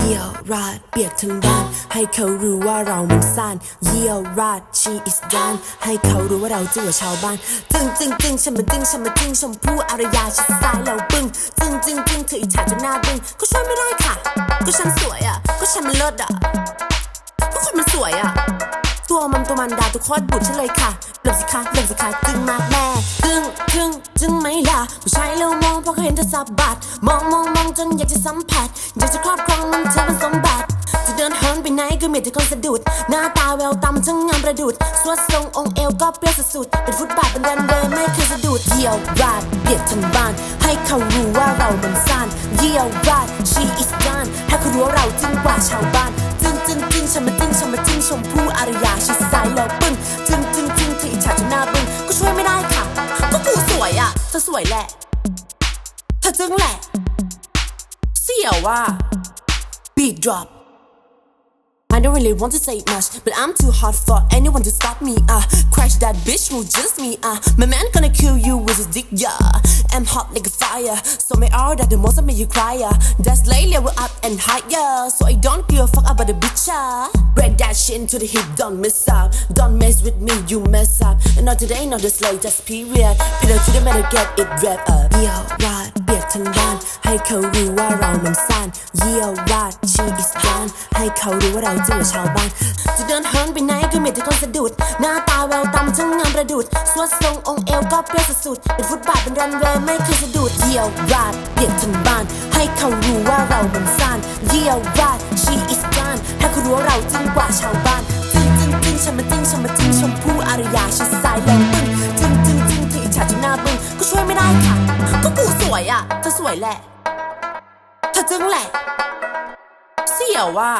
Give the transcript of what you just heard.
เยี่ยวราดเปียกทั้งบ้าน ให้เขารู้ว่าเรามันซ่านเยี่ยวราด she is done ให้เขารู้ว่าเราจื่อชาวบ้านจึงจึงจึงฉันมาจึงฉันมาจึงชมพู่อารยาชิดซ้ายแล้วบึ้งจึงจึงจึงเธออิจฉาจนหน้าบึ้งก็ช่วยไม่ได้ค่ะ ก็ฉันสวยอะ ก็ฉันมันเลิศอะก็คนมันสวยอะ ตัวมันตัวมันดาตัวโคตรบุดฉันเลยค่ะหลบสิคะหลบสิคะจึงมากแม่ จึงไม่ล่ะผู้ชายเรามองเพราะเขาเห็นเธอสับบัดมองมองมองจนอยากจะสัมผัส อยากจะครอบครองมันเธอเป็นสมบัติจะเดินเหินไปไหนก็มีแต่คนสะดุด หน้าตาแววตามันช่างงามประดุดสวดทรงองค์เอวก็เปรี้ยวสุดๆเป็นฟุตบาทเป็นรันเวย์ไม่เคยสะดุดเยี่ยวราดเปียกทั้งบ้าน ให้เขารู้ว่าเรามันซ่านเยี่ยวราด she is done ให้เขารู้ว่าเราจึงกว่าชาวบ้านจึงจึงจึงฉันมาจึงฉันมาจึงชมพู่อารยาชิ อะเธอสวยแหละเธอจึงแหละเสี่ยวว่า beat drop I don't really want to say much, but I'm too hot for anyone to stop me. Uh, crash that bitch who just me. Uh, my man gonna kill you with his dick, yeah. I'm hot like a fire, so my all that the most I make you cry. Uh. That's lately we're up and higher, so I don't give a fuck about the bitch. Uh. Break that shit into the hip, don't miss up. Don't mess with me, you mess up. And not today, not this late, just period. Pedal to the metal, get it wrapped up. Yo, right, เปียกทั้งบ้าน ให้เขารู้ว่าเรามันซ่านเยี่ยวราด she is done ให้เขารู้ว่าเราจื่อชาวบ้าน จะเดินเหินไปไหนก็มีแต่คนสะ ดุด หน้าตาแววตาช่างงามประดุดสวดทรงองค์เอวก็เปรี้ยวสุดๆเป็นฟุตบาทเป็นรันเวย์ไม่เคยสะดุดเยี่ยวราดเปียกทั้งบ้าน ให้เขารู้ว่าเรามันซ่านเยี่ยวราด she is done ให้เขารู้ว่าเราจึงกว่าชาวบ้านจึงจึงจึงฉันมาจึงฉันมาจึงชมพู่อารยาชิดซ้ายแล้วปึ้งจึงจึงจึงเธออิจฉาจนหน้าบึ้งก็ช่วยไม่ได้ค่ะ ก็กูสวยอะเธอสวยแหละเธอจึงแหละ เสี่ยวว่า